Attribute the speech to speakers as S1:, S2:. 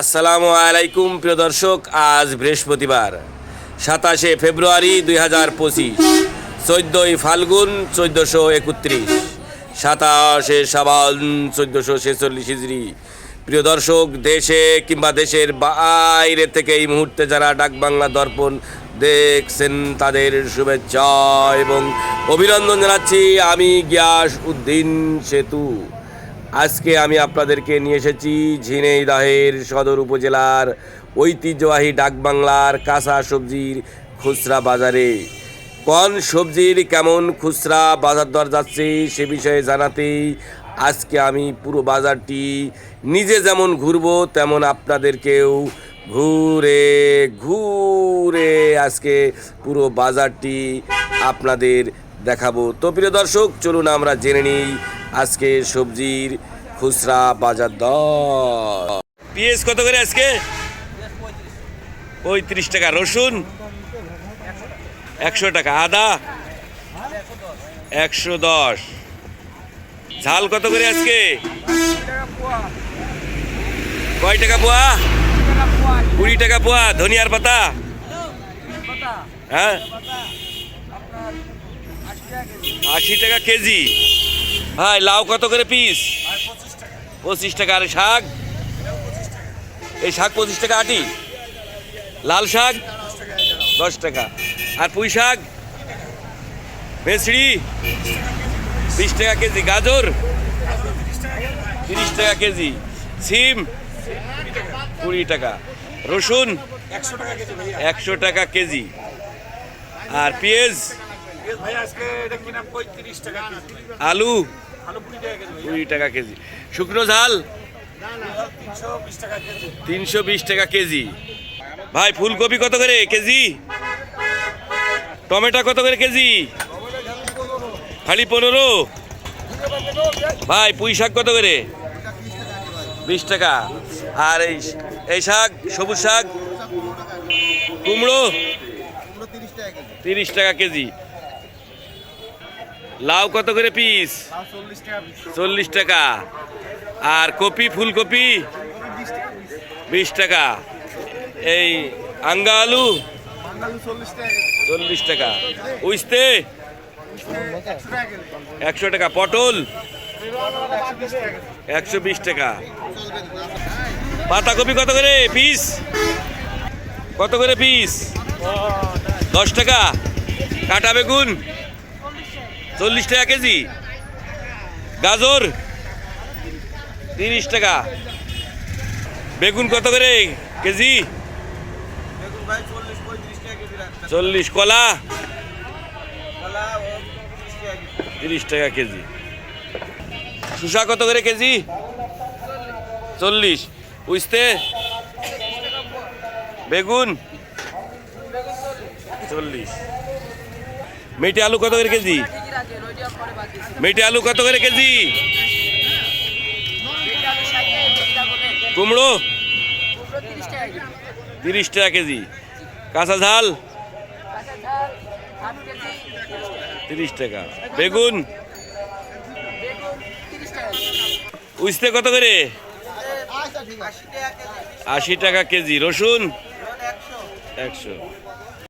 S1: আসসালামু আলাইকুম, প্রিয় দর্শক, আজ বৃহস্পতিবার, সাতাশে ফেব্রুয়ারি দুই হাজার পঁচিশ, চোদ্দোই ফাল্গুন চোদ্দোশো একত্রিশ, সাতাশে সাবান চোদ্দোশো ছেচল্লিশ হিজড়ি প্রিয় দর্শক, দেশে কিংবা দেশের বাইরে থেকে এই মুহূর্তে যারা ডাকবাংলা দর্পণ দেখছেন, তাদের শুভেচ্ছা এবং অভিনন্দন জানাচ্ছি আমি গিয়াস উদ্দিন সেতু। আজকে আমি আপনাদেরকে নিয়ে এসেছি ঝিনাইদহের সদর উপজেলার ঐতিহ্যবাহী ডাকবাংলার কাঁচা সবজির খুচরা বাজারে। কোন সবজির কেমন খুচরা বাজার দর যাচ্ছে সে বিষয়ে জানাতেই আজকে আমি পুরো বাজারটি নিজে যেমন ঘুরবো, তেমন আপনাদেরকেও ঘুরে ঘুরে আজকে পুরো বাজারটি আপনাদের দেখাবো। তো প্রিয় দর্শক, চলুন আমরা জেনে নিই আজকে সবজির খুচরা বাজার দর। পিএস কত করে আজকে? পঁয়ত্রিশ টাকা। রসুন? একশো টাকা। আদা? একশো দশ। ঝাল কত করে আজকে? কয় টাকা পোয়া? কুড়ি টাকা পোয়া। ধনিয়ার পাতা? হ্যাঁ? আশি টাকা কেজি। হ্যাঁ লাউ কত করে পিস পঁচিশ টাকা। আর শাক? এই শাক পঁচিশ টাকা আটি। লাল শাক? দশ টাকা। আর পুঁই শাক? মেসড়ি বিশ টাকা কেজি। গাজর? তিরিশ টাকা কেজি। সিম? কুড়ি টাকা। রসুন?
S2: একশো টাকা কেজি।
S1: একশো টাকা কেজি আর পেঁয়াজ
S2: ভাই
S1: আলু?
S2: কুড়ি টাকা কেজি।
S1: শুকনো ঝাল?
S2: তিনশো বিশ টাকা কেজি।
S1: ভাই, ফুলকপি কত করে কেজি? টমেটো কত করে কেজি? খালি পনেরো? ভাই, পুঁই শাক কত করে? বিশ টাকা। আর এই এই শাক, সবুজ শাক? কুমড়ো? তিরিশ টাকা কেজি। লাউ কত করে পিস
S2: চল্লিশ টাকা।
S1: আর কপি, ফুলকপি? বিশ টাকা। এই আঙ্গা আলু
S2: চল্লিশ টাকা।
S1: উইস্তে?
S2: একশো টাকা।
S1: পটল?
S2: একশো বিশ টাকা।
S1: পাতাকপি কত করে পিস কত করে পিস দশ টাকা। কাটা বেগুন? চল্লিশ টাকা কেজি। গাজর তিরিশ টাকা। বেগুন কত করে কেজি?
S2: চল্লিশ
S1: কলা তিরিশ টাকা কেজি। শুষা কত করে কেজি? চল্লিশ। বুঝতে বেগুন চল্লিশ। মেটে আলু কত করে কেজি? মেটে আলু কত করে কেজি? কুমড়ো? তিরিশ টাকা কেজি। কাঁচা ঝাল? তিরিশ টাকা। বেগুন? উস্তে কত করে? আশি টাকা কেজি। রসুন? একশো।